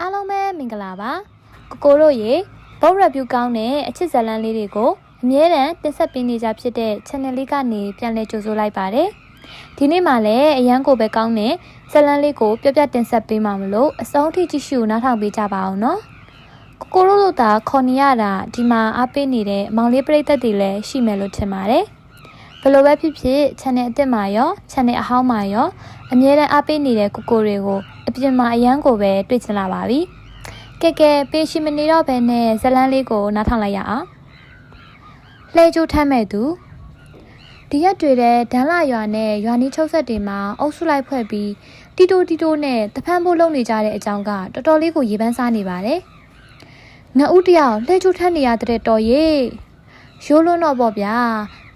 အားလုံးပဲမင်္ဂလာပါကိုကိုတို့ရေဘုတ် review ကောင်းတဲ့အချစ်ဇာတ်လမ်းလေးတွေကိုအမြဲတမ်းတင်ဆက်ပေးနေကြဖြစ်တဲ့ channel လေးကနေပြန်လည်ကြိုဆိုလိုက်ပါတယ်ဒီနေ့မှလည်းအရန်ကိုပဲကောင်းတဲ့ဇာတ်လမ်းလေးကိုပြပြတင်ဆက်ပေးမှာမလို့အဆုံးထိကြည့်ရှုနားထောင်ပေးကြပါအောင်နော်ကိုကိုတို့တို့သာခေါ်နေရတာဒီမှာအားပေးနေတဲ့မောင်လေးပရိသတ်တွေလည်းရှိမယ်လို့ထင်ပါတယ် ဘယ်လိုပဲဖြစ်ဖြစ် channel အစ်စ်မှာရော channel အဟောင်းမှာရောအမြဲတမ်းအားပေးနေတဲ့ကိုကိုတွေကိုအပြင်မှာအရန်ကိုပဲတွေ့ချင်လာပါပြီ။ကဲကဲပေးရှိမနေတော့ဘဲနဲ့ဇလန်းလေးကိုနားထောင်လိုက်ရအောင်။လှဲကြိုးထမ်းမဲ့သူဒီရက်တွေတဲ့ဒန်းလာရွာနဲ့ရွာနီးချုပ်ဆက်တွေမှာအုပ်စုလိုက်ဖွဲ့ပြီးတီတိုတီတိုနဲ့တဖန်ဖို့လုပ်နေကြတဲ့အကြောင်းကတော်တော်လေးကိုရေပန်းစားနေပါတယ်။ငါဦးတယောက်လှဲကြိုးထမ်းနေရတဲ့တော်ရေရိုးလွန်းတော့ပေါ့ဗျာ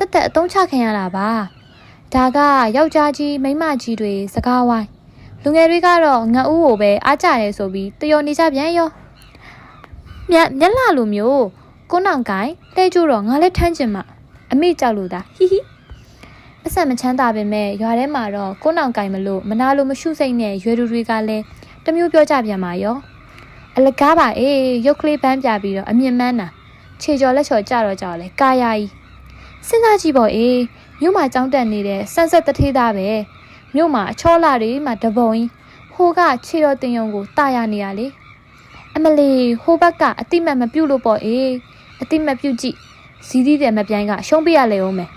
တက်တက်အတုံးချခံရတာပါ။ဒါကယောက်ျားကြီးမိန်းမကြီးတွေစကားဝိုင်းလူငယ်တွေကတော့ငါဦးကိုပဲအားကြတယ်ဆိုပြီးတယောနေကြပြန်ရောမြက်မျက်လာလိုမျိုးကိုနောင်ကိုင်းလှဲကျိုးတော့ငါလည်းထမ်းချင်မှအမေကြောက်လို့ဒါဟီဟီအဆက်မချမ်းသာပေမဲ့ရွာထဲမှာတော့ကိုနောင်ကိုင်းမလို့မနာလိုမရှုစိတ်နဲ့ရွယ်သူတွေကလည်းတမျိုးပြောကြပြန်ပါရောအလကားပါအေးရုတ်ကလေးပန်းပြပြီးတော့အမြင့်မန်းတာခြေကျော်လက်ချော်ကြတော့ကြောက်လဲကာယာကြီး စဉ်းစားကြည့်ပေါ့အေးမြို့မှာကြောင်းတက်နေတဲ့ဆန်းဆက်တထေးသားပဲမြို့မှာအချောလာတွေမှာတပုံကြီးဟိုကခြေတော်တင်ယုံကိုတာရနေရလေအမလီဟိုဘက်ကအတိမတ်မပြုတ်လို့ပေါ့အေးအတိမတ်ပြုတ်ကြည့်ဇီးသီးတယ်မပြိုင်းကရှုံးပြရလေအောင်မယ်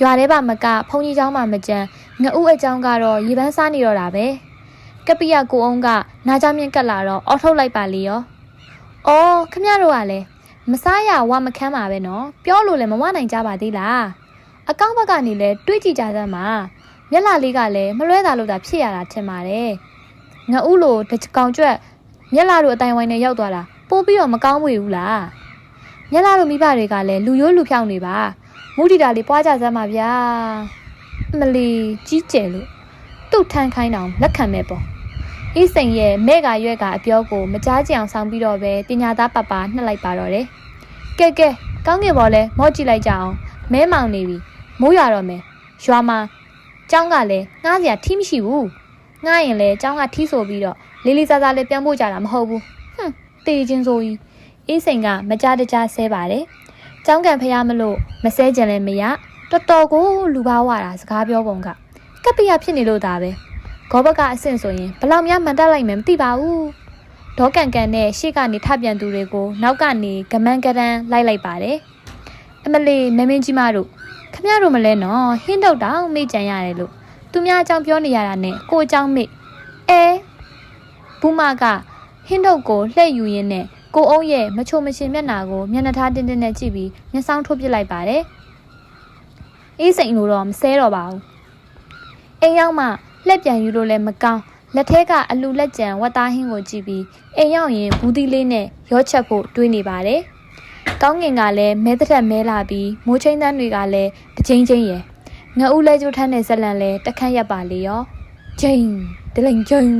ရွာထဲပါမကဖုန်ကြီးเจ้าမှမကြမ်းငအုပ်အကြောင်းကတော့ရေပန်းစားနေတော့တာပဲကပိယကိုအောင်ကနားကြမြင့်ကတ်လာတော့အော်ထုတ်လိုက်ပါလေရောအော်ခမရတို့ကလည်း မစားရဝမခမ်းပါပဲနော်ပြောလို့လည်းမဝနိုင်ကြပါသေးလားအကောင့်ဘက်ကနေလည်းတွေးကြည့်ကြစမ်းပါမျက်လာလေးကလည်းမလွဲတာလို့တာဖြစ်ရတာထင်ပါတယ်ငါဥလိုတစ်ကောင်ကျွတ်မျက်လာတို့အတိုင်ဝိုင်းနဲ့ရောက်သွားတာပို့ပြီးတော့မကောင်းဘူးလားမျက်လာတို့မိဘတွေကလည်းလူရိုးလူဖြောင်းနေပါမူတီတာလေးပွားကြစမ်းပါဗျာအမလီကြီးကျယ်လို့တုတ်ထန်းခိုင်းအောင်လက်ခံမဲ့ပေါ့အေးစိန်ရဲ့မဲ့ကရွက်က အပြောကိုမကြားကြအောင်ဆောင်းပြီးတော့ပဲပညာသားပပနှက်လိုက်ပါတော့တယ် ကဲကဲကောင်းကင်ဘော်လဲမော့ကြည့်လိုက်ကြအောင်မဲမောင်နေပြီမိုးရတော့မယ်ရွာမှာကျောင်းကလည်းငားစရာထီးမရှိဘူးငားရင်လည်းကျောင်းကထီးဆိုပြီးတော့လေးလေးစားစားလေးပြန်ဖို့ကြတာမဟုတ်ဘူးဟွန်းတေးချင်းဆိုကြီးအေးစိန်ကမကြတကြဆဲပါတယ်ကျောင်းကန်ဖျားမလို့မဆဲကြလည်းမရတော်တော်ကိုလူပါဝတာစကားပြောပုံကကပ်ပိယဖြစ်နေလို့ဒါပဲဂောဘကအဆင့်ဆိုရင်ဘလောက်များမှန်တက်လိုက်မယ်မသိပါဘူး ဒေါကန်ကန်နဲ့ရှေ့ကနေထပြန်သူတွေကိုနောက်ကနေဂမန်ကရန်လိုက်လိုက်ပါတယ်အမလီမမင်းကြီးမတို့ခမရတို့မလဲနော်ဟင်းတော့တောင်မေ့ကြံရတယ်လို့သူများအကြောင်းပြောနေရတာနဲ့ကိုအကြောင်းမေ့အဲဘူးမကဟင်းတော့ကိုလှည့်ယူရင်းနဲ့ကိုအုံးရဲ့မချိုမရှင်မျက်နာကိုမျက်နှာထားတင်းတင်းနဲ့ကြည့်ပြီးမျက်စောင်းထုတ်ပစ်လိုက်ပါတယ်အေးစိန်လို့တော့မဆဲတော့ပါဘူးအိမ်ရောက်မှလက်ပြန်ယူလို့လည်းမကောင်း လက်ထဲကအလူလက်ကြံဝတ်သားဟင်းကိုကြည့်ပြီးအိမ်ရောက်ရင်ဘူးသီးလေးနဲ့ရောချက်ဖို့တွေးနေပါတယ်။ကောင်းငင်ကလည်းမဲသက်ထက်မဲလာပြီးမိုးချင်းတန်းတွေကလည်းတချင်းချင်းရယ်ငအူးလဲကျိုးထမ်းတဲ့ဇက်လန်လည်းတခန့်ရက်ပါလေရော။ချင်းဒလိန်ချင်း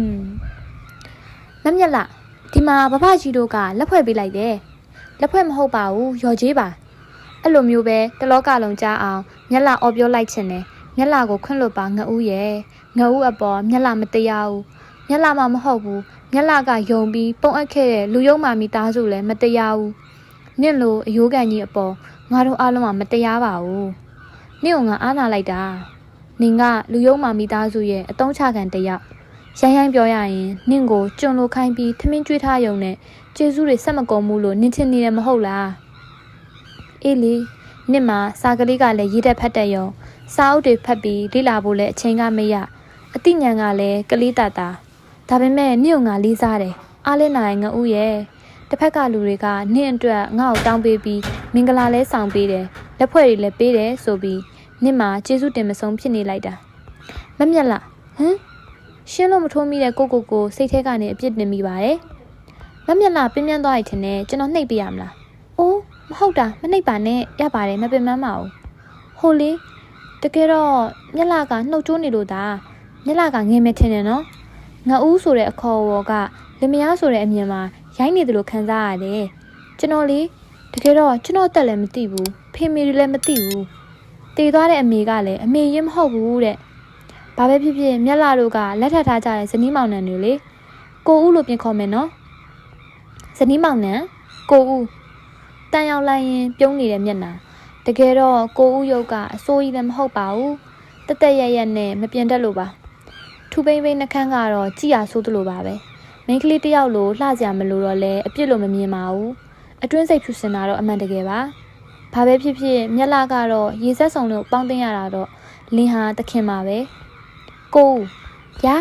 မမြက်လာဒီမှာဘဘကြီးတို့ကလက်ဖွဲ့ပေးလိုက်တယ်။လက်ဖွဲ့မဟုတ်ပါဘူးရော်ကြီးပါ။အဲ့လိုမျိုးပဲတလောကလုံးကြားအောင်မျက်လာအော်ပြောလိုက်ချင်တယ်။ မျက်လာကိုခွင့်လွတ်ပါငအူးရဲ့။ငအူးအပေါ်မျက်လာမတရားဘူး။မျက်လာမှမဟုတ်ဘူး။မျက်လာကယုံပြီးပုံအပ်ခဲ့တဲ့လူယုံမာမိသားစုလည်းမတရားဘူး။နင့်လိုအယိုးကန်ကြီးအပေါ်ငါတို့အားလုံးကမတရားပါဘူး။နင့်ကငါအားနာလိုက်တာ။နင်ကလူယုံမာမိသားစုရဲ့အတုံးချခံတယောက်။ရိုင်းရိုင်းပြောရရင်နင့်ကိုကြုံလိုခိုင်းပြီးထမင်းကျွေးထားရုံနဲ့ကျေးဇူးတွေဆက်မကုန်ဘူးလို့နင်ချင်နေတယ်မဟုတ်လား။အေးလေနင့်မှာစာကလေးကလည်းရေးတတ်ဖတ်တတ်ရုံ စာအုပ်တွေဖတ်ပြီးလေ့လာဖို့လည်းအချိန်ကမရအသိဉာဏ်ကလည်းကလေးတတ်တာဒါပေမဲ့နင့်ကငါလေးစားတယ်အားလင်းနိုင်ငဦးရဲ့တစ်ဖက်ကလူတွေကနင့်အတွက်ငါ့ကိုတောင်းပေးပြီးမင်္ဂလာလဲဆောင်ပေးတယ်လက်ဖွဲ့တွေလည်းပေးတယ်ဆိုပြီးနင့်မှာကျေးဇူးတင်မဆုံးဖြစ်နေလိုက်တာမမြက်လားဟမ်ရှင်းလို့မထိုးမိတဲ့ကိုကိုကိုစိတ်ထဲကနေအပြစ်တင်မိပါတယ်မမြက်လားပြင်းပြင်းသွားရထင်တယ်ကျွန်တော်နှိပ်ပေးရမလားအိုးမဟုတ်တာမနှိပ်ပါနဲ့ရပါတယ်မပင်မပါဘူးဟိုလေ တကယ်တော့မျက်လာကနှုတ်ကျိုးနေလို့ဒါမျက်လာကငယ်မဲထင်တယ်နော်ငါဦးဆိုတဲ့အခေါ်ဝေါ်ကလင်မယားဆိုတဲ့အမြင်မှာရိုင်းနေတယ်လို့ခံစားရတယ်ကျွန်တော်လေတကယ်တော့ကျွန်တော်တက်လည်းမသိဘူးဖေမေတွေလည်းမသိဘူးတည်သွားတဲ့အမေကလည်းအမေရင်မဟုတ်ဘူးတဲ့ဘာပဲဖြစ်ဖြစ်မျက်လာတို့ကလက်ထပ်ထားကြတဲ့ဇနီးမောင်နှံတွေလေကိုဦးလို့ပြင်ခေါ်မယ်နော်ဇနီးမောင်နှံကိုဦးတန်ရောက်လိုက်ရင်ပြုံးနေတဲ့မျက်နှာ တကယ်တော့ကိုဦးရုပ်ကအစိုးကြီးလည်းမဟုတ်ပါဘူးတက်တက်ရက်ရက်နဲ့မပြင်တတ်လို့ပါထူပိမ့်ပိမ့်နှခမ်းကတော့ကြည်ရဆိုးသလိုပါပဲမိန်းကလေးတစ်ယောက်လိုလှကြမလို့တော့လဲအပြစ်လို့မမြင်ပါဘူးအတွင်းစိတ်ဖြူစင်တာတော့အမှန်တကယ်ပါဘာပဲဖြစ်ဖြစ်မျက်လာကတော့ရေဆက်ဆောင်လို့ပေါင်းတင်ရတာတော့လင်းဟာတခင်ပါပဲကိုဦးဗျာ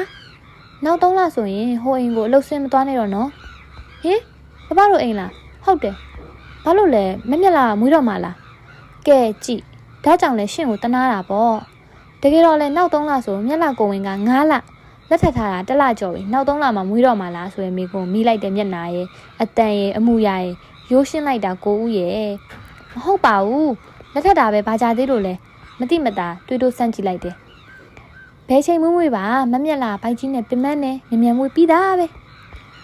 နောက်သုံးလဆိုရင်ဟိုအိမ်ကိုအလုပ်ဆင်းမသွားနဲ့တော့နော်ဟင်ဘဘတို့အိမ်လားဟုတ်တယ်ဘာလို့လဲမမျက်လာမွေးတော့မှလား ကဲကြည့်ဒါကြောင့်လဲရှင့်ကိုတနာတာပေါ့တကယ်တော့လဲနောက်သုံးလဆိုမျက်လာကိုဝင်က9လလက်ထပ်ထားတာတစ်လကျော်ပြီနောက်သုံးလမှမွေးတော့မှလားဆိုရင်မိကုံမိလိုက်တဲ့မျက်နာရဲ့အတန်ရဲ့အမှုရရဲ့ရိုးရှင်းလိုက်တာကိုဦးရဲ့မဟုတ်ပါဘူးလက်ထပ်တာပဲဘာကြသေးလို့လဲမတိမတာတွေးတိုးစမ်းကြည့်လိုက်တယ်ဘယ်ချိန်မွေးမွေးပါမမျက်လာဘိုက်ကြီးနဲ့ပင်မနဲ့မြင်မြန်မွေးပြီးသားပဲ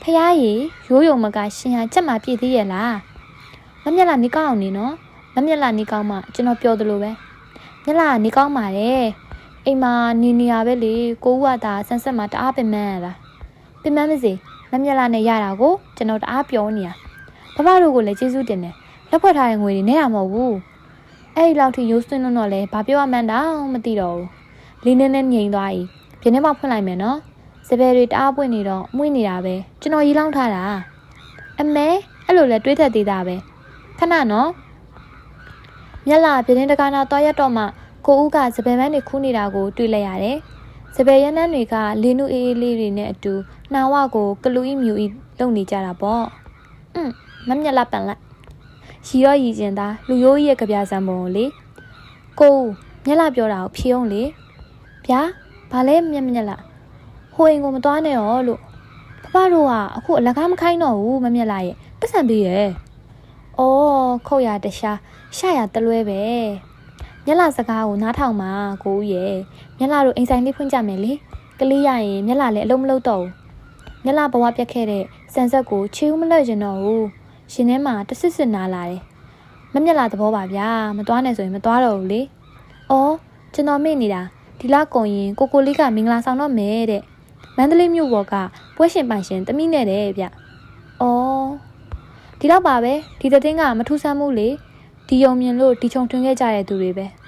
ဖះရေရိုးရုံမကရှင်ဟာချက်မှပြည့်သေးရဲ့လားမမျက်လာနေကောင်းအောင်နေနော် မမျက်လာနေကောင်းမှကျွန်တော်ပြောသလိုပဲမျက်လာနေကောင်းပါတယ်အိမ်မှာနေနေရပဲလေကိုဦးကသာဆန်းဆက်မှာတအားပင်မရလားပင်မမစေမမျက်လာနဲ့ရတာကိုကျွန်တော်တအားပြောနေရဘဘတို့ကိုလည်းကျေးဇူးတင်တယ်လက်ဖွဲ့ထားတဲ့ငွေတွေနဲ့ရမဟုတ်ဘူးအဲ့ဒီလောက်ထိရိုးစွန်းလို့တော့လဲဘာပြောရမှန်းတောင်မသိတော့ဘူးလင်းနေနဲ့ငြိမ်သွားပြီပြင်းထဲမှာဖွင့်လိုက်မယ်နော်စပယ်တွေတအားပွင့်နေတော့မှုန့်နေတာပဲကျွန်တော်ရီလောင်းထားတာအမဲအဲ့လိုလဲတွေးထက်သေးတာပဲခဏနော် မျက်လာပြင်းတကာနာတော့ရတော့မှကိုဦးကစပယ်မန်းတွေခူးနေတာကိုတွေ့လိုက်ရတယ်စပယ်ရနန်းတွေကလင်းနုအေးအေးလေးတွေနဲ့အတူနှာဝကိုကလူဤမြူဤလုံနေကြတာပေါ့อืมမမျက်လာပန်လိုက်ရီတော့ရီကျင်သားလူရိုးကြီးရဲ့ကြပြစံပုံကိုလေကိုဦးမျက်လာပြောတာကိုဖြေအောင်လေဗျာဘာလဲမျက်မျက်လားဟိုအိမ်ကိုမသွားနဲ့ရောလို့ဖဖတို့ကအခုအလကားမခိုင်းတော့ဘူးမမျက်လားရဲ့ပတ်စံပေးရဲ့ ဩခုတ်ရတခြားရှာရတလွဲပဲမျက်လာစကားကိုနားထောင်ပါကိုဦးရဲ့မျက်လာတို့အိမ်ဆိုင်လေးဖွင့်ကြမယ်လေကလေးရရင်မျက်လာလည်းအလုံးမလုံးတော့ဘူးမျက်လာဘဝပြတ်ခဲ့တဲ့ဆန်ဆက်ကိုချေဦးမလွတ်ကျင်တော့ဘူးရှင်ထဲမှာတဆစ်စစ်နာလာတယ်မမျက်လာသဘောပါဗျာမသွားနဲ့ဆိုရင်မသွားတော့ဘူးလေဩကျွန်တော်မေ့နေတာဒီလကုန်ရင်ကိုကိုလေးကမင်္ဂလာဆောင်တော့မယ်တဲ့မန္တလေးမြို့ပေါ်ကပွဲရှင်ပိုင်ရှင်တမိနဲ့တဲ့ဗျ။အော် ဒီတော့ပါပဲဒီသတဲ့င်းကမထူးဆန်းမှုလေဒီယုံမြင်လို့ဒီချုံထွင်ခဲ့ကြတဲ့သူတွေပဲ။